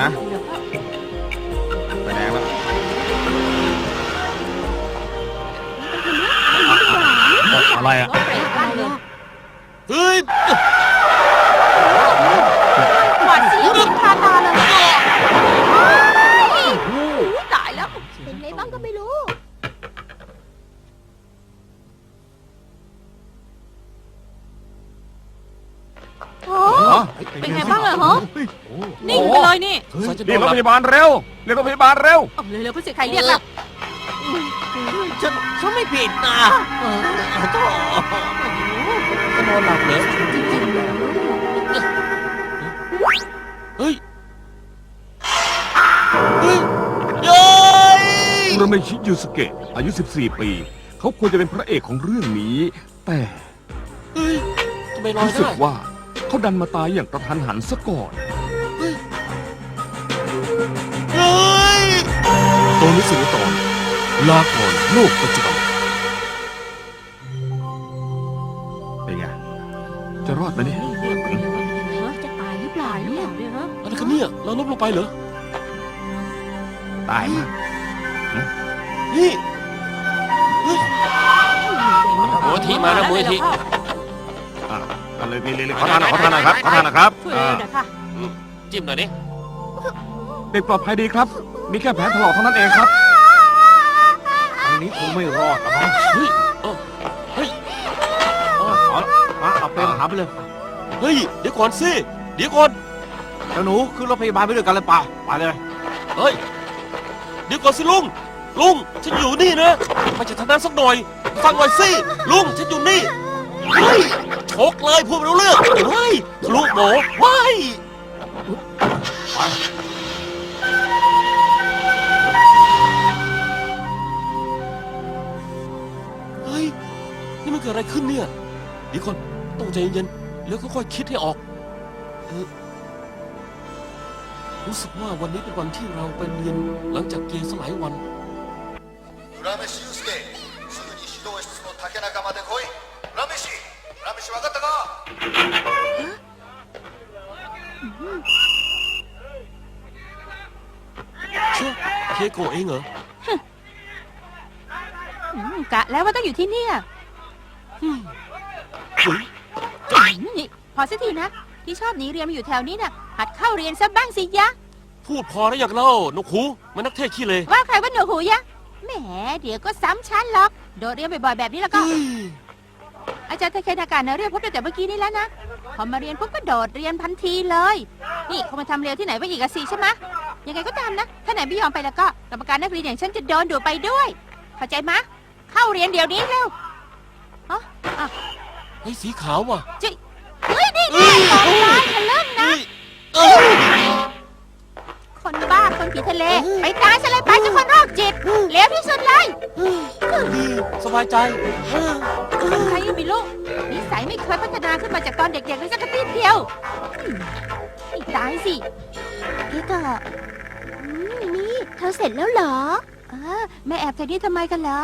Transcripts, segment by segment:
นะ ไปแดงแล้วอะไรอะ นิ่งไปเลยนี่สายจะโดเรียกนรถหลับพยาบาลเร็ว เรียกรถพยาบาลเร็ว เอาเร็วๆพี่สิใครเรียกล่ะฉันฉันไม่ผิดนะเออขอโทษจะนอนหลับเหรอเฮ้ยเฮ้ยเย้ยอุราเมชิยูสเกะอายุ 14 ปี เขาควรจะเป็นพระเอกของเรื่องนี้ แต่เฮ้ยทำไมลอยรู้สึได้กว่า เขาดันมาตายอย่างกระทันหันซะก่อน เฮ้ยตอนนี้สื่อตอนลาก่อนโลกปัจจุบันเป็นไง จะรอดไหมเนี่ย จะตายหรือเปล่าเนี่ยฮะอะไรกันเนี่ย เราล้มลงไปเหรอ ตายมากนี่เฮ้ยโมทีมานะโมที อะเอาเลยนี่เลยขอทานหน่อยขอทานหน่อยครับขอทานหน่อยครับช่วยอ่าหน่อยค่ะ จิ้มหน่อยดิเด็กปลอดภัยดีครับ มีแค่แผลถลอกเท่านั้นเองครับอันนี้คงไม่รอดหรอกมั้งเฮ้ยเอ้าเฮ้ยเอาเอาเอาไปหาไปเลยเฮ้ย เดี๋ยวก่อนสิ เดี๋ยวก่อน แล้วหนูขึ้นรถพยาบาลไปด้วยกันเลยเปล่าไปเลย เฮ้ย เดี๋ยวก่อนสิลุง ลุง ฉันอยู่นี่นะไม่จะทางนั้นสักหน่อย ฟังหน่อยสิ ลุง ฉันอยู่นี่ เฮ้ย ชกเลยพูดไม่รู้เรื่อง เฮ้ยทะลุโบเฮ้ย เฮ้ย นี่มันเกิดอะไรขึ้นเนี่ย เดี๋ยวก่อนต้องใจเย็นๆแล้วค่อยๆคิดให้ออกเออรู้สึกว่าวันนี้เป็นวันที่เราไปเรียนหลังจากเกย์สลายวัน 浦饭祐 ชื่อเคโกะเองเหรอ อืมกะแล้วว่าต้องอยู่ที่เนี่ยเฮ้ยอืมนี่พอสักทีนะ ที่ชอบหนีเรียนมาอยู่แถวนี้น่ะ หัดเข้าเรียนซะบ้างสิยะ พูดพอแล้วอยากเล่านกหูมันนักเทศขี้เลยว่าใครว่าหนูหูยะ แหม เดี๋ยวก็ซ้ำชั้นหรอก โดดเรียนบ่อยๆแบบนี้แล้วก็เฮ้ยอาจารย์เทเคนากานะเรียกพบตั้งแต่เมื่อกี้นี่แล้วนะ พอมาเรียนปุ๊บก็โดดเรียนพันทีเลย นี่คงมาทำเร็วที่ไหนไว้อีกอะสิใช่ไหมะ ยังไงก็ตามนะ ถ้าไหนไม่ยอมไปแล้วก็กรรมการนักเรียนอย่างฉันจะโดนดูดไปด้วยเข้าใจมะ เข้าเรียนเดี๋ยวนี้เร็วอ๋ออะเฮ้ยสีขาวว่ะจิเฮ้ยนี่นี่ของร้ายทะลึ่งนะ เอ้ย คนบ้าคนผีทะเล ไปตายซะเลยไปเจ้าคนโรคจิตเลวที่สุดเลย ดีสบายใจเออคนใครยังไม่รู้นิสัยไม่เคยพัฒนาขึ้นมาจากตอนเด็กๆเลยสักกระติดเดียว อืมให้ตายสิพี่กะอืมนี่เธอเสร็จแล้วเหรอเออแม่แอบแถวนี้ทำไมกันเหรอ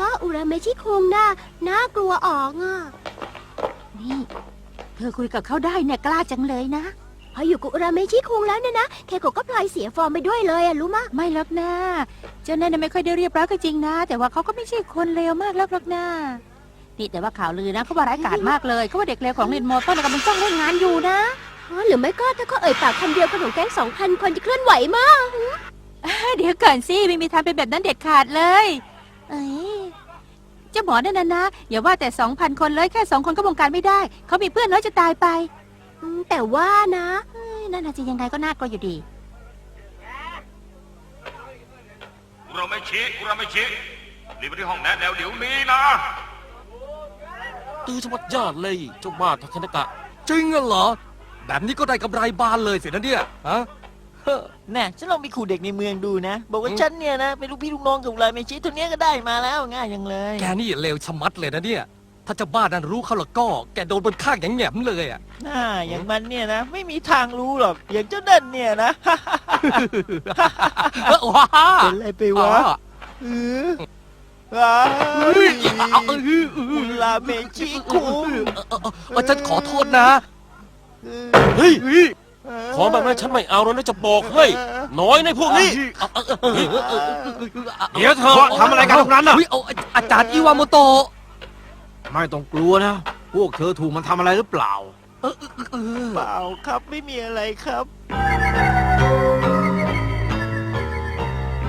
ก็อุราเมชิคุงน่ะน่ากลัวออกอะ นี่ เธอคุยกับเขาได้เนี่ยกล้าจังเลยนะ พออยู่กับอุราเมชิคุงแล้วเนี่ยนะเคโกะก็พลอยเสียฟอร์มไปด้วยเลยอะรู้มะไม่หรอกนะเจ้านั่นนะไม่ค่อยได้เรียบร้อยก็จริงนะ แต่ว่าเขาก็ไม่ใช่คนเลวมากแล้วหรอกนะนี่แต่ว่าข่าวลือนะเขาว่าร้ายกาจมากเลยเขาว่าเด็กเลวของเรียนโมต้นกำลังจ้องเล่นงานอยู่นะอ๋อ หรือไม่ก็ถ้าเขาเอ่ยปากคำเดียวคนของแก๊งสองพันคนจะเคลื่อนไหวมาก เดี๋ยวก่อนสิไม่มีทางเป็นแบบนั้นเด็ดขาดเลย เอ้ยเจ้าหมอนั่นนะนะ อย่าว่าแต่สองพันคนเลยแค่สองคนก็บงการไม่ได้ เขามีเพื่อนน้อยจะตายไปอืมแต่ว่านะเอ้ยนั่นน่ะจะยังไงก็น่ากลัวอยู่ดี อุราเมชิอุราเมชิรีบไปที่ห้องแนะแนวเดี๋ยวนี้นะ ตื้อชะมัดญาติเลยเจ้าบ้าทักนากะ จริงเหรอ แบบนี้ก็ได้กำไรบานเลยสินะเนี่ยฮะเฮ้อแน่ฉันลองไปขู่เด็กในเมืองดูนะ บอกว่าฉันเนี่ยนะเป็นลูกพี่ลูกน้องกับเลยไม่ชี้ตัวเนี้ยก็ได้มาแล้วง่ายอย่างเลยแกนี่เลวชะมัดเลยนะเนี่ย ถ้าเจะบ้านนั้นรู้เขาและก็ แกโดนบนข้างแง่มๆเลยอะ น่าอย่างมันเนี่ยนะ ไม่มีทางรู้หรอกอย่างเจ้าเด่นเนี่ยนะว้าเป็นอะไรไปวะเออว้าเฮ้ยเอาเออเออุอลาเมชิคุง เออฉันขอโทษนะ เออเฮ้ยเฮ้ยของแบบนั้นฉันไม่เอาแล้วนะจะบอกให้น้อยในพวกนี้เดี๋ยวเธอทำอะไรกันตรงนั้นน่ะเฮ้ยเอาอาจารย์อิวาโมโตะไม่ต้องกลัวนะ พวกเธอถูกมันทำอะไรหรือเปล่าเปล่าครับไม่มีอะไรครับ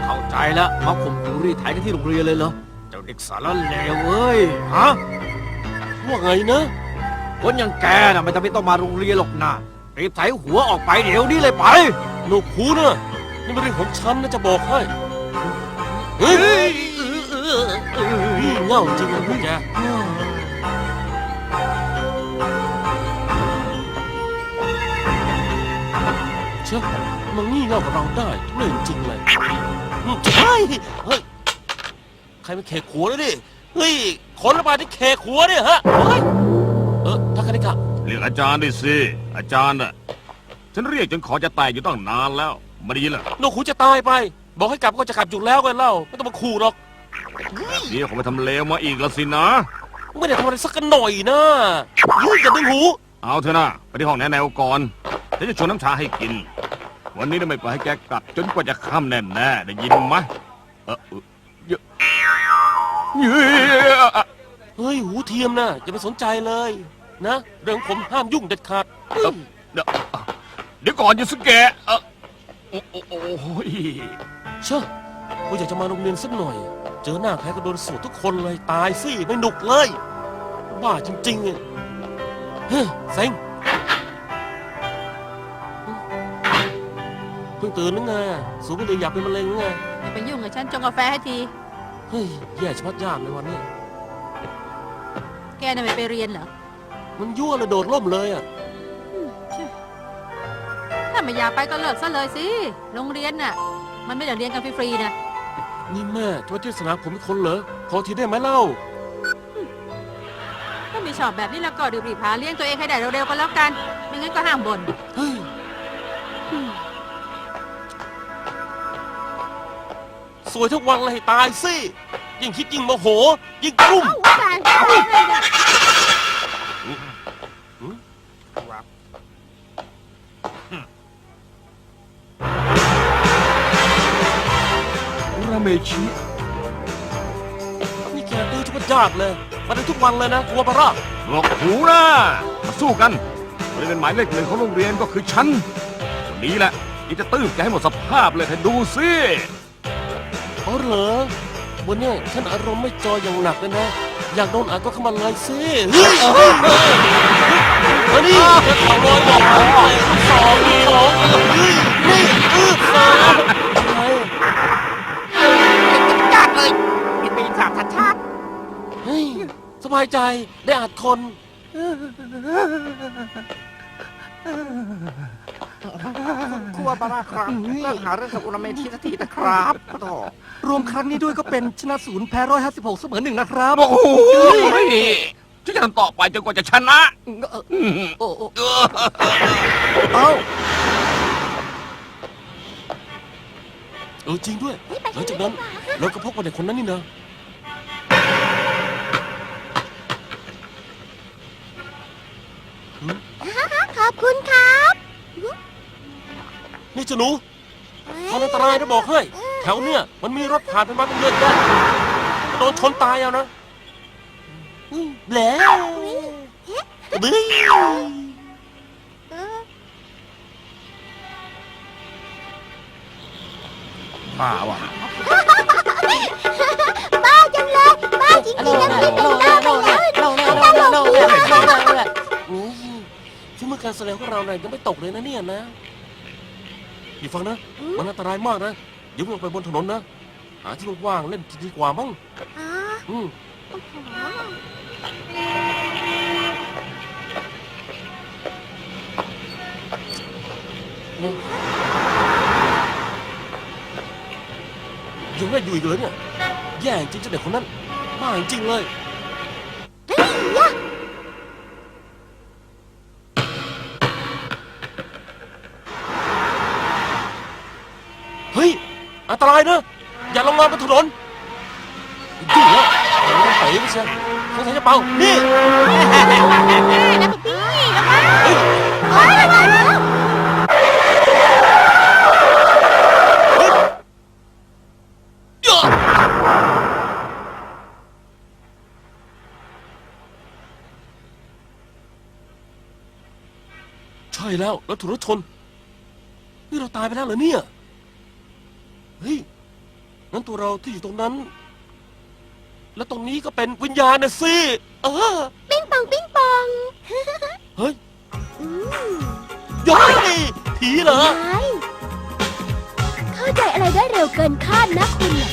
เข้าใจแล้วมาข่มขู่รีดไถกันที่โรงเรียนเลยเหรอเจ้าเด็กสารเลวเว้ยฮะว่าไงนะ คนอย่างแกน่ะไม่จำเป็นต้องมาโรงเรียนหรอกนะรีบไถหัวออกไปเดี๋ยวนี้เลยไป หนูคูนะนี่เป็นเรื่องของฉันนะจะบอกให้เฮ้ยเง่าจริงเลยพวกแกเชื่อมันงี่เง่ากับเราได้ทุเรศจริงเลยอืมใช่เฮ้ยใครมาเขกหัวเลยดิเฮ้ยคนระบาดที่เขกหัวเนี่ยฮะเฮ้ย เออทักกันดิกะเรียกอาจารย์ดิสิ อาจารย์น่ะ ฉันเรียกจนขอจะแตกอยู่ตั้งนานแล้วไม่ได้ยินเหรอหนูคูจะตายไป บอกให้กลับก็จะกลับอยู่แล้วกันเล่าไม่ต้องมาขู่หรอก เดี๋ยวเขาไปทำเลวมาอีกแล้วสินะ ไม่ได้ทำอะไรสักกันหน่อยนะยืดอย่าดึงหู เอาเถอะนะไปที่ห้องแนแนวก่อนฉันจะชวนน้ำชาให้กิน วันนี้จะไม่ปล่อยให้แกกลับ จนกว่าจะค่ำแน่แน่ๆได้ยินไหมเออเออเยอะเยอะ เฮ้ย หูเทียมนะอย่าไปสนใจเลย นะ เรื่องผมห้ามยุ่งเด็ดขาดเอ่อเดี๋ยวเดี๋ยวก่อนยูสเกะเออโอ้โอ้โอ้โอ้ยเชื่อว่าอยากจะมาโรงเรียนสักหน่อย เจอหน้าใครก็โดนสวดทุกคนเลยตายสิไม่หนุกเลย บ้าจริงๆอะเฮ้ยเซ็งเพิ่งตื่นนึกไงอะสูบบุหรี่อยากเป็นมะเร็งนึกไงอย่าไปยุ่งกับฉันจงกาแฟให้ที เฮ้ยแย่ชะมัดยากเลยวันเนี้ย แกน่ะไม่ไปเรียนเหรอ มันยั่วเลยโดดร่มเลยอะ ถ้าไม่อยากไปก็เลิกซะเลยสิ โรงเรียนน่ะ มันไม่ได้เรียนกันฟรีๆนะ นี่แม่จะมาเทศนาผมเป็นคนเหรอขอทีได้ไหมเล่า ถ้าไม่ชอบแบบนี้แล้วก็รีบๆหาเลี้ยงตัวเองให้ได้เร็วๆก็แล้วกัน ไม่งั้นก็ห้ามบ่น เฮ้ย สวยทุกวันเลยให้ตายสิ ยิ่งคิดยิ่งโมโห ยิ่งกลุ้ม เอ้าตายแล้วอะไรเนี่ย อุ ราเมชินี่แกดื้อทุกยากเลยมาได้ทุกวันเลยนะกลัวปะร่าหลอกหูนะมาสู้กันบริเวณหมายเลขหนึ่งของโรงเรียนก็คือฉันวันนี้แหละที่จะตื้มแกให้หมดสภาพเลยให้ดูสิอ๋อเหรอวันเนี้ยฉันอารมณ์ไม่จอยอย่างหนักเลยนะ อยากโดนอัดก็เข้ามาเลยสิ เฮ้ยนี่จะข่าวลอยบอกสองสองเฮ้ยนี่อือสามอะไรยากเลยเป็นปีศาจชัดเฮ้ยสบายใจได้อัดคนครัวบาราครับเลิกหาเรื่องกับอุลเมชิสักทีนะครับต่อรวมครั้งนี้ด้วยก็เป็นชนะศูนย์แพ้ร้อยห้าสิบหกเสมอหนึ่งนะครับ โอ้โห ฉันจะทำต่อไปจนกว่าจะชนะโอ้โอ้เอ้าเออจริงด้วยหลังจากนั้นเราก็พบกับเด็กคนนั้นนี่นะขอบคุณครับนี่เจ้าหนูมันอันตรายนะบอกให้ แถวเนี่ยมันมีรถผ่านไปมาเป็นเยอะแยะโดนชนตายเอานะ อืมแหล้วบึ้ยบ้าว่ะบ้าจังเลยบ้าจริงๆนะพี่เป็นบ้าไปแล้วอืมที่มือการแสดงของเราเนี่ยยังไม่ตกเลยนะเนี่ยนะอย่าฟังนะ มันอันตรายมากนะอย่าเพิ่งไปบนถนนนะ หาที่ว่างๆเล่นดีกว่ามั้งอ๋ออืม ยังได้อยู่อีกเลยเนี่ย แย่จริงเจ้าเด็กคนนั้นบ้าจริงเลย เฮ้ยยะเฮ้ย อันตรายนะ อย่าลงมาบนถนนดื้อแป๋ไปเชียวสงสัยจะเป่านี่ แล้ก็พี่แล้วโอ้ยใช่แล้วแล้วถูกรถชน นี่เราตายไปแล้วเหรอเนี่ย เฮ้ยนั้นตัวเราที่อยู่ตรงนั้น แล้วตรงนี้ก็เป็นวิญญาณนะสิเออปิ้งปองปิ้งปองเฮ้ยอืมย้อยผีเหรอไายเข้าใจอะไรได้เร็วเกินคาดนะคุณน่ะ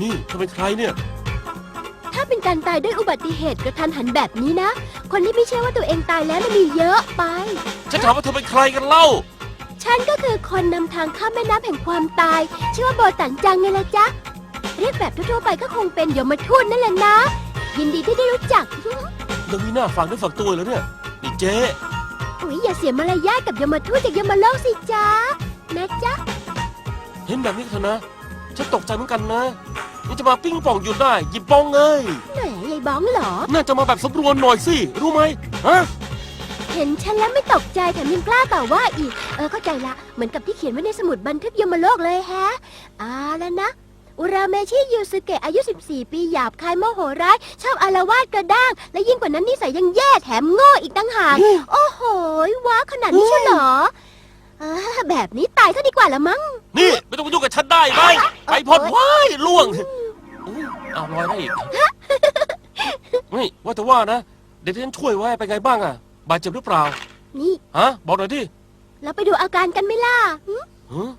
นี่เธอเป็นใครเนี่ยถ้า เป็นการตายด้วยอุบัติเหตุกระทันหันแบบนี้นะ คนที่ไม่เชื่อว่าตัวเองตายแล้วน่ะมีเยอะไป ฉันถามว่าเธอเป็นใครกันเล่า ฉันก็คือคนนำทางข้ามแม่น้ำแห่งความตาย ชื่อว่าโบตันจังไงล่ะจ๊ะ เรียกแบบทั่วๆไปก็คงเป็นยมทูตนั่นแหละนะ ยินดีที่ได้รู้จัก ยังมีหน้าฟังด้วยฝักตัวเลยเนี่ย นี่เจ๊ อุ๊ยอย่าเสียมารยาทกับยมทูตจากยมโลกสิจ๊ะนะจ๊ะ เห็นแบบนี้เถอะนะ ฉันตกใจเหมือนกันนะ นี่จะมาปิ้งป่องอยู่ได้ หยิบปองเลยแหมยายบ้องเหรอ น่าจะมาแบบสำรวมหน่อยสิ รู้ไหมฮะ เห็นฉันแล้วไม่ตกใจแถมยังกล้าต่อว่าอีก เออเข้าใจละ เหมือนกับที่เขียนไว้ในสมุดบันทึกยมโลกเลยแฮะอ่าแล้วนะ อุราเมชิยูสึเกะอายุ 14 ปีหยาบคายโมโหร้าย ชอบอารวาสกระด้าง และยิ่งกว่านั้นนิสัยยังแย่แถมโง่อีกตั้งหาก โอ้โหว้าขนาดนี้เชียวเหรออ่าแบบนี้ตายซะดีกว่าละมั้ง นี่ ไม่ต้องมายุ่งกับฉันได้ไหมไปพอดว้ายล่วง อุ๊ยเอาลอยได้อีก นี่ว่าแต่ว่านะ เด็กที่ฉันช่วยไว้เป็นไงบ้างอะบาดเจ็บหรือเปล่า นี่ ฮะ บอกหน่อยดิเราไปดูอาการกันไหม่ล่ะหึฮะ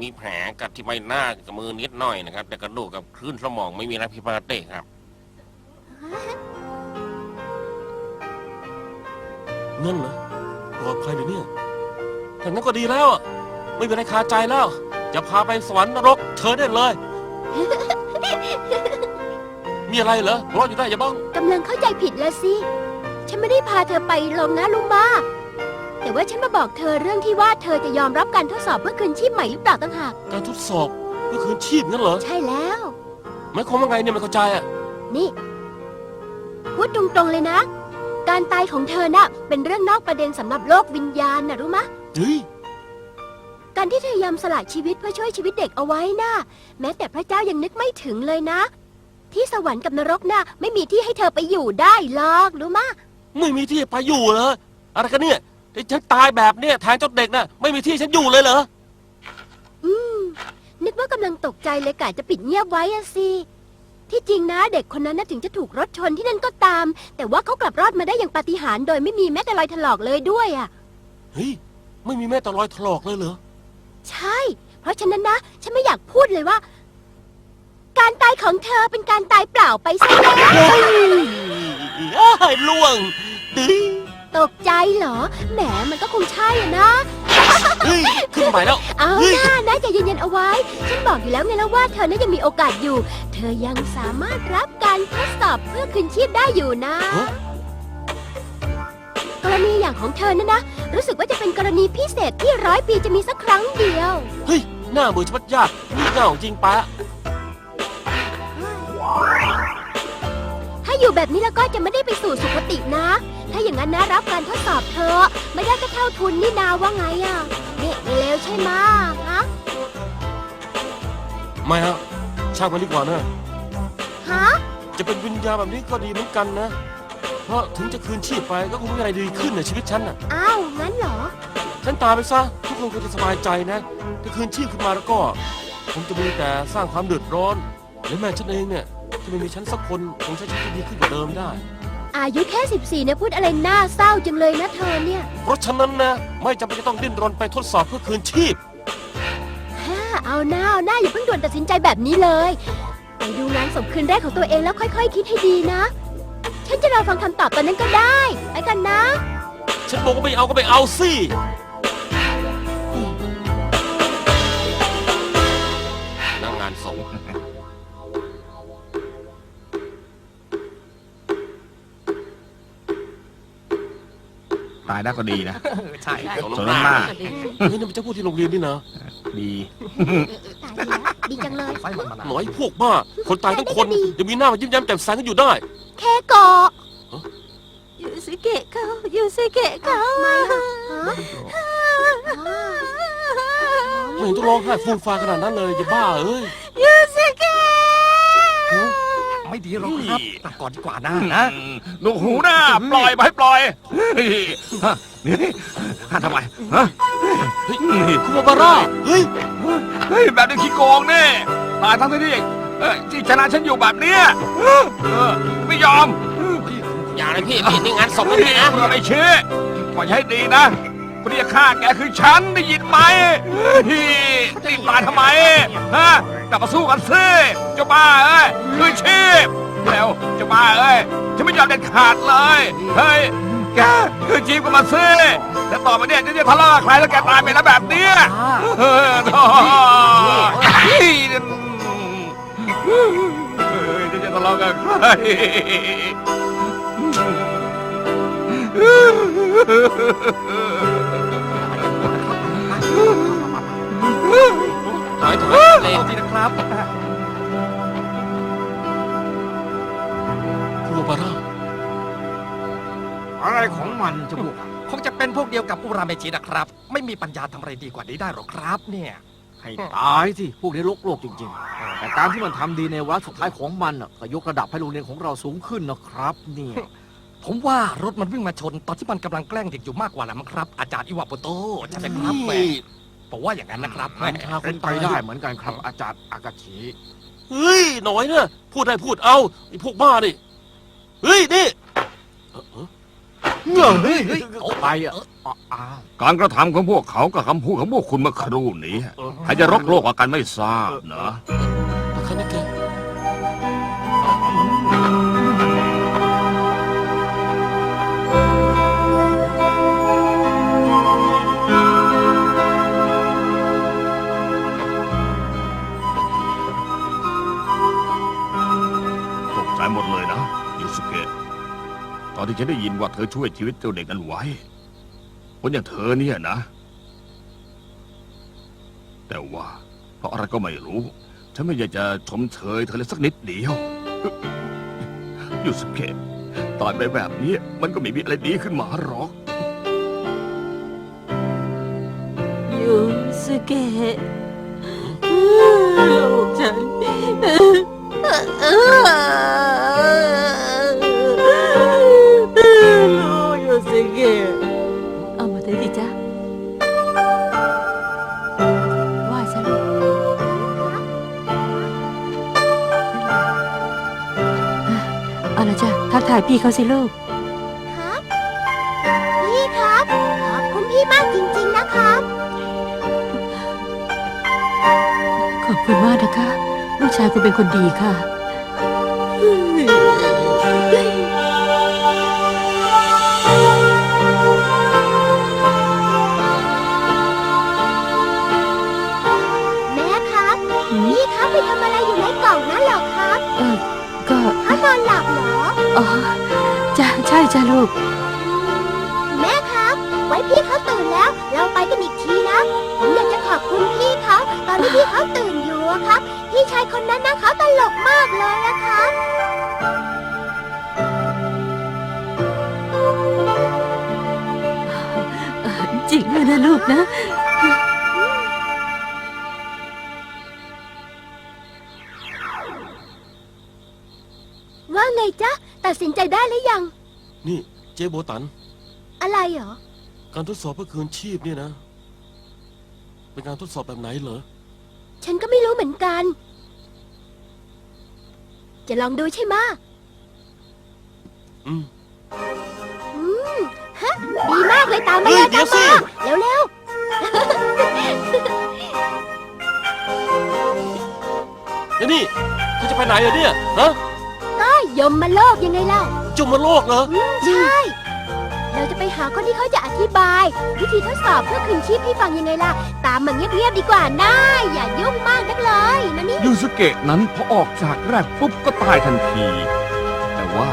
มีแผลกัดที่ใบหน้ากับมือนิดหน่อยนะครับ แต่กระดูกกับคลื่นสมองไม่มีอะไรผิดปกติครับ นั่นเหรอปลอดภัยเลยเนี่ย แต่งั้นก็ดีแล้วอะไม่มีอะไรคาใจแล้ว จะพาไปสวรรค์นรกเชิญได้เลย มีอะไรเหรอรออยู่ได้อย่าบ้อง กำลังเข้าใจผิดแล้วสิ ฉันไม่ได้พาเธอไปลงนะลุงมาแต่ว่าฉันมาบอกเธอเรื่องที่ว่าเธอจะยอมรับการทดสอบเพื่อคืนชีพใหม่หรือเปล่าต่างหาก การทดสอบเพื่อคืนชีพงั้นเหรอใช่แล้ว หมายความว่าไงเนี่ยไม่เข้าใจอะ นี่ พูดตรงๆเลยนะ การตายของเธอน่ะ เป็นเรื่องนอกประเด็นสำหรับโลกวิญญาณนะรู้มะ เฮ้ยการที่เธอยอมสละชีวิตเพื่อช่วยชีวิตเด็กเอาไว้น่ะแม้แต่พระเจ้ายังนึกไม่ถึงเลยนะ ที่สวรรค์กับนรกน่ะไม่มีที่ให้เธอไปอยู่ได้หรอกรู้มะไม่มีที่ไปอยู่เหรออะไรกันเนี่ยที่ฉันตายแบบเนี้ยแทนเจ้าเด็กน่ะไม่มีที่ฉันอยู่เลยเหรออืม นึกว่ากำลังตกใจเลยกะจะปิดเงียบไว้อะสิที่จริงนะเด็กคนนั้นน่ะถึงจะถูกรถชนที่นั่นก็ตาม แต่ว่าเขากลับรอดมาได้อย่างปาฏิหาริย์โดยไม่มีแม้แต่รอยถลอกเลยด้วยอะเฮ้ย ไม่มีแม้แต่รอยถลอกเลยเหรอ ใช่ เพราะฉะนั้นนะ ฉันไม่อยากพูดเลยว่า การตายของเธอเป็นการตายเปล่าไปซะแล้วเฮ้ยอ้ายล่วงดีตกใจเหรอ แหมมันก็คงใช่อะนะ เฮ้ยขึ้นไปแล้ว เอาเฮ้ย หน้านะใจเย็นๆเอาไว้ ฉันบอกอยู่แล้วไงแล้วว่าเธอนั้นยังมีโอกาสอยู่ เธอยังสามารถรับการทดสอบเพื่อคืนชีพได้อยู่นะ ฮะ กรณีอย่างของเธอนั่นนะ รู้สึกว่าจะเป็นกรณีพิเศษที่ร้อยปีจะมีสักครั้งเดียว เฮ้ย หน้ามือชะมัดยากนี่เง่าจริงปะถ้าอยู่แบบนี้แล้วก็จะไม่ได้ไปสู่สุคตินะ ถ้าอย่างนั้นนะรับการทดสอบเธอะไม่ได้ก็เท่าทุนนี่นาว่าไงอะเนี่ยเร็วใช่ไหมะฮะไม่ฮะช่างมันดีกว่านะ ฮะ จะเป็นวิญญาณแบบนี้ก็ดีเหมือนกันนะ เพราะถึงจะคืนชีพไปก็คงไม่มีอะไรดีขึ้นในชีวิตฉันน่ะ อ้าว งั้นเหรอ ฉันตายไปซะทุกคนคงจะสบายใจนะถ้าคืนชีพขึ้นมาแล้วก็คงจะมีแต่สร้างความเดือดร้อน และแม่ฉันเองเนี่ยที่ไม่มีฉันสักคนคงใช้ชีวิตที่ดีขึ้นกว่าเดิมได้ อายุแค่ 14 เนี่ยพูดอะไรน่าเศร้าจังเลยนะเธอเนี่ยเพราะฉะนั้นนะไม่จำเป็นจะต้องดิ้นรนไปทดสอบเพื่อคืนชีพ ฮ่าเอาหน้าเอาหน้าอย่าเพิ่งด่วนตัดสินใจแบบนี้เลย ไปดูงานศพคืนแรกของตัวเองแล้วค่อย ๆ คิดให้ดีนะ ฉันจะรอฟังคำตอบตอนนั้นก็ได้ ไปกันนะ ฉันบอกว่าไม่เอาก็ไม่เอาสินั่งงานศพตายได้ก็ดีนะ ใช่สมสมน้ำน้ำหหน้าน้าเฮ้ยนี่มันจะพูดที่โรงเรียนนี่นะดี ตายแล้วดีจังเลย ไฟมันมานานหน่อยพวกบ้า คนตายทุกคนยังมีหน้ามายิ้มแย้มแจ่มใสกันอยู่ได้ แค่เกาะเกะเขายูสเกะเขาไม่เห็นต้องร้องไห้ฟูมฟายขนาดนั้นเลยอย่าบ้าเอ้ยยูสเกะไม่ดีหรอกครับกลับก่อนดีกว่านะนะ หนูหูหน้าปล่อยไปปล่อยเฮ้ยฮะนี่ฮะทำไมฮะเฮ้ยคุณบาร่าเฮ้ยเฮ้ยแบบนี้ขี้โกงนี่ตายทั้งที่ เอ้ยที่ชนะฉันอยู่แบบเนี้ยเออไม่ยอมอย่าเลยพี่พี่นี่งานศพเฮ้นะยพี่นะ เราไม่เชื่อปล่อยให้ดีนะคนที่จะฆ่าแกคือฉันได้ยินไหมเฮ้ยตีตายทำไมฮะกลับมาสู้กันสิเจ้าบ้าเอ้ยคือชีพแล้วเจ้าบ้าเอ้ยฉันไม่ยอมเด็ดขาดเลยเฮ้ยแกคือชีพก็มาสิแต่ต่อไปเนี่ยจะจะทะเลาะกับใครแล้วแกตายไปแล้วแบบเนี้ยเออโธ่ เฮ้ยจะจะทะเลาะกับใครถอยถอยเลย เอาทีนะครับคุณบาร่าอะไรของมันจะบุกคงจะเป็นพวกเดียวกับอุราเมจินะครับ ไม่มีปัญญาทำอะไรดีกว่านี้ได้หรอกครับเนี่ย ให้ตายสิพวกนี้โลกโลกจริง ๆ แต่การที่มันทำดีในวาระสุดท้ายของมันน่ะก็ยกระดับให้โรงเรียนของเราสูงขึ้นนะครับเนี่ยผมว่ารถมันวิ่งมาชนตอนที่มันกำลังแกล้งเด็กอยู่มากกว่าแหละมั้งครับ อาจารย์อิวาโปโตใช่ไหมครับแหมผมว่าอย่างนั้นนะครับแหมเป็นไปได้เหมือนกันครับอาจารย์อากาชิเฮ้ย หน่อยเนี่ยพูดได้พูดเอาไอ้พวกบ้าดิเฮ้ย นี่ เงยเฮ้ยเฮ้ยออกไปอะอ๋ออ้าวการกระทำของพวกเขากับคำพูดของพวกคุณเมื่อครู่นี้ใครจะรกโลกกว่ากันไม่ทราบนะใครนะแกต อนที่ฉันได้ยินว่าเธอช่วยชีวิตเจ้าเด็กนั้นไว้คนอย่างเธอเนี่ยนะ แต่ว่า เพราะอะไรก็ไม่รู้ ฉันไม่อยากจะชมเชยเธอเลยสักนิดเดียวยูสุเกะตายไปแบบนี้มันก็ไม่มีอะไรดีขึ้นมาหรอกยูสเกะลูกฉันายพี่เขาสิลูก ครับ พี่ครับ ขอบคุณพี่มากจริงๆนะครับ ขอบคุณมากนะคะ ลูกชายคุณเป็นคนดีค่ะ แม่ครับ พี่ครับไปทำอะไรอยู่ในกล่องนั้นเหรอครับเออก็ เขานอนหลับเหรอ อ๋อจ้าใช่จ้าลูก แม่ครับ ไว้พี่เขาตื่นแล้ว เราไปกันอีกทีนะ ผมอยากจะขอบคุณพี่เขาตอนที่พี่เขาตื่นอยู่อะครับ พี่ชายคนนั้นนะเขาตลกมากเลยนะครับ จริงเลยนะลูกนะ ว่าไงจ๊ะ ตัดสินใจได้หรือยัง นี่เจ๊โบตัน อะไรเหรอ การทดสอบเพื่อคืนชีพเนี่ยนะ เป็นการทดสอบแบบไหนเหรอ ฉันก็ไม่รู้เหมือนกัน จะลองดูใช่ไหมะอืม อืม ฮะ ดีมากเลยตามมาเฮ้เลยยเดี๋ตายมวสิ มาเร็วเร็วไอ้นี่เธอจะไปไหนอะเนี่ย ฮะๆก็ ยมมาโลกยังไงเล่าจุมโลกเหรอ อืมใช่ เราจะไปหาคนที่เขาจะอธิบาย วิธีทดสอบเพื่อคืนชีพให้ฟังยังไงล่ะ ตามมาเงียบๆดีกว่านะอย่ายุ่งมากนักเลยมานี่ยูสุเกะนั้นพอออกจากแรกปุ๊บก็ตายทันที แต่ว่า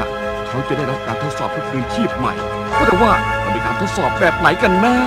เขาจะได้รับการทดสอบเพื่อคืนชีพใหม่ก็แต่ว่ามันเป็นการทดสอบแบบไหนกันแน่